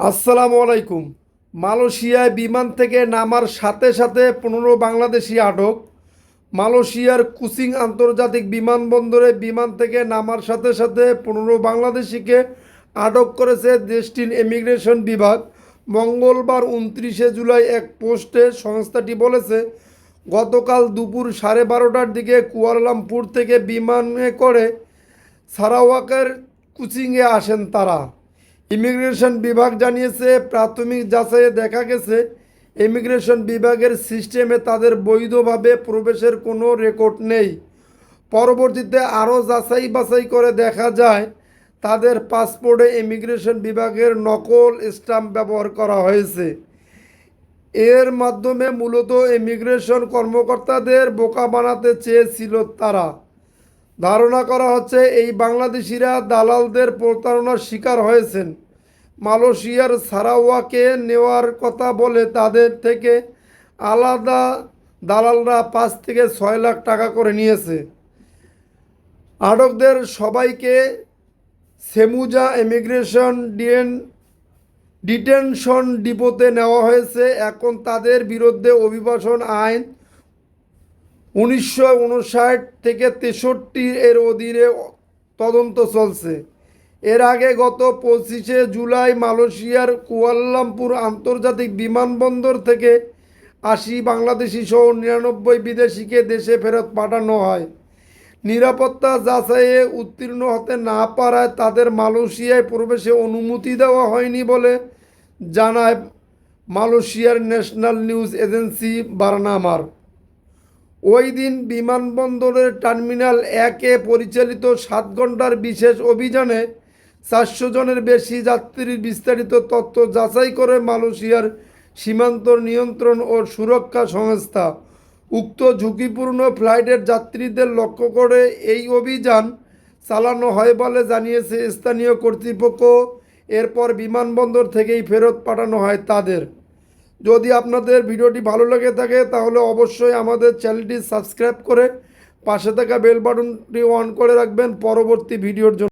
আসসালামু আলাইকুম। মালয়েশিয়ায় বিমান থেকে নামার সাথে সাথে পনেরো বাংলাদেশি আটক। মালয়েশিয়ার কুচিং আন্তর্জাতিক বিমানবন্দরে বিমান থেকে নামার সাথে সাথে পনেরো বাংলাদেশিকে আটক করেছে দেশটির ইমিগ্রেশন বিভাগ। মঙ্গলবার উনত্রিশে জুলাই এক পোস্টে সংস্থাটি বলেছে, গতকাল দুপুর সাড়ে বারোটার দিকে কুয়ালালামপুর থেকে বিমানে করে সারাওয়াকের কুচিংয়ে আসেন তারা। ইমিগ্রেশন বিভাগ জানিয়েছে, প্রাথমিক যাচাইয়ে দেখা গেছে, ইমিগ্রেশন বিভাগের সিস্টেমে তাদের বৈধভাবে প্রবেশের কোনো রেকর্ড নেই। পরবর্তীতে আরও যাচাই বাছাই করে দেখা যায়, তাদের পাসপোর্টে ইমিগ্রেশন বিভাগের নকল স্টাম্প ব্যবহার করা হয়েছে। এর মাধ্যমে মূলত ইমিগ্রেশন কর্মকর্তাদের বোকা বানাতে চেয়েছিল তারা। ধারণা করা হচ্ছে, এই বাংলাদেশিরা দালালদের প্রতারণার শিকার হয়েছেন। মালয়েশিয়ার সারাওয়াকে নেওয়ার কথা বলে তাদের থেকে আলাদা দালালরা পাঁচ থেকে ছয় লাখ টাকা করে নিয়েছে। আটকদের সবাইকে সেমুজা ইমিগ্রেশন ডিএন ডিটেনশন ডিপোতে নেওয়া হয়েছে। এখন তাদের বিরুদ্ধে অভিবাসন আইন উনিশশো উনষাট থেকে তেষট্টি এর অধীনে তদন্ত চলছে। এর আগে গত পঁচিশে জুলাই মালয়েশিয়ার কুয়াল্লামপুর আন্তর্জাতিক বিমানবন্দর থেকে আশি বাংলাদেশি সহ নিরানব্বই বিদেশিকে দেশে ফেরত পাঠানো হয়। নিরাপত্তা যাচাইয়ে উত্তীর্ণ হতে না পারায় তাদের মালয়েশিয়ায় প্রবেশে অনুমতি দেওয়া হয়নি বলে জানায় মালয়েশিয়ার ন্যাশনাল নিউজ এজেন্সি বারনামার। ওই দিন বিমানবন্দরের টার্মিনাল একে পরিচালিত সাত ঘণ্টার বিশেষ অভিযানে চারশো জনের বেশি যাত্রীর বিস্তারিত তথ্য যাচাই করে মালয়েশিয়ার সীমান্ত নিয়ন্ত্রণ ও সুরক্ষা সংস্থা। উক্ত ঝুঁকিপূর্ণ ফ্লাইটের যাত্রীদের লক্ষ্য করে এই অভিযান চালানো হয় বলে জানিয়েছে স্থানীয় কর্তৃপক্ষ। এরপর বিমানবন্দর থেকেই ফেরত পাঠানো হয় তাদের। যদি আপনাদের ভিডিওটি ভালো লেগে থাকে, তাহলে অবশ্যই আমাদের চ্যানেলটি সাবস্ক্রাইব করে পাশে থাকা বেল বাটনটি অন করে রাখবেন। পরবর্তী ভিডিওর জন্য।